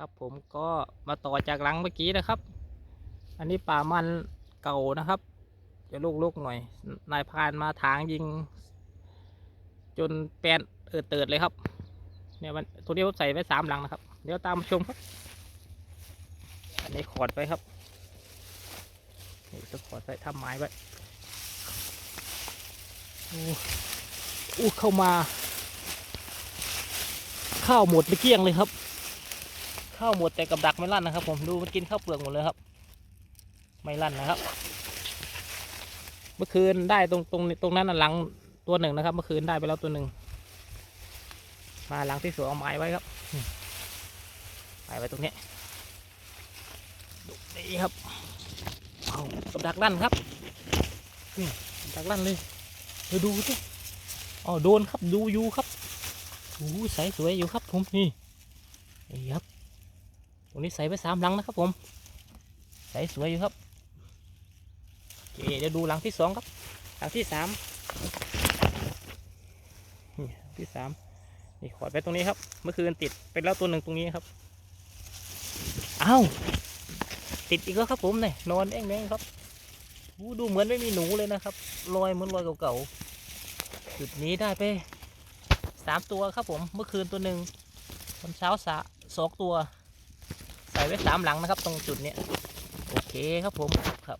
ครับผมก็มาต่อจากหลังเมื่อกี้นะครับ อันนี้ป่ามันเก่านะครับ จะลูกๆหน่อย นายพานมาถางยิง จนแปนเออเติดเลยครับ เนี่ยมันตัวนี้ผมใส่ไว้สามหลังนะครับ เดี๋ยวตามมาชมครับ อันนี้ขอดไว้ครับนี่จะขอดไว้ทำไม้ไว้อู้อู้เข้ามา ข้าวหมดไปเกลี้ยงเลยครับ ข้าวหมดแต่กับดักไม่ลั่นนะครับ ผมดูมันกินข้าวเปลือกหมดเลยครับ ไม่ลั่นนะครับ เมื่อคืนได้ตรงตรงตรงนั้นหลังตัวหนึ่งนะครับ เมื่อคืนได้ไปแล้วตัวหนึ่งมาหลังที่สองเอาไม้ไว้ครับไม้ไว้ตรงนี้ดูนี่ครับเอากับดักลั่นครับนี่กับดักลั่นเลยเดี๋ยวดูสิอ๋อโดนครับดูอยู่ครับโอ้ใสสวยอยู่ครับผมนี่นี่ครับ รงนี้ใส่ไปสามหลังนะครับผมใส่สวยอยู่ครับโอเคเดี๋ยวดูหลังที่สองครับ หลังที่สามนี่ที่สามนี่ขอดไปตรงนี้ครับเมื่อคืนติดไปแล้วตัวหนึ่งตรงนี้ครับอ้าวติดอีกแล้วครับผมเนี่ยนอนเองเองครับดูเหมือนไม่มีหนูเลยนะครับลอยเหมือนลอยเก่าๆจุดนี้ได้ไปสามตัวครับผมเมื่อคืนตัวหนึ่งตอนเช้าสะสองตัว ไว้สามหลังนะครับ ตรงจุดเนี้ยโอเคครับผมครับ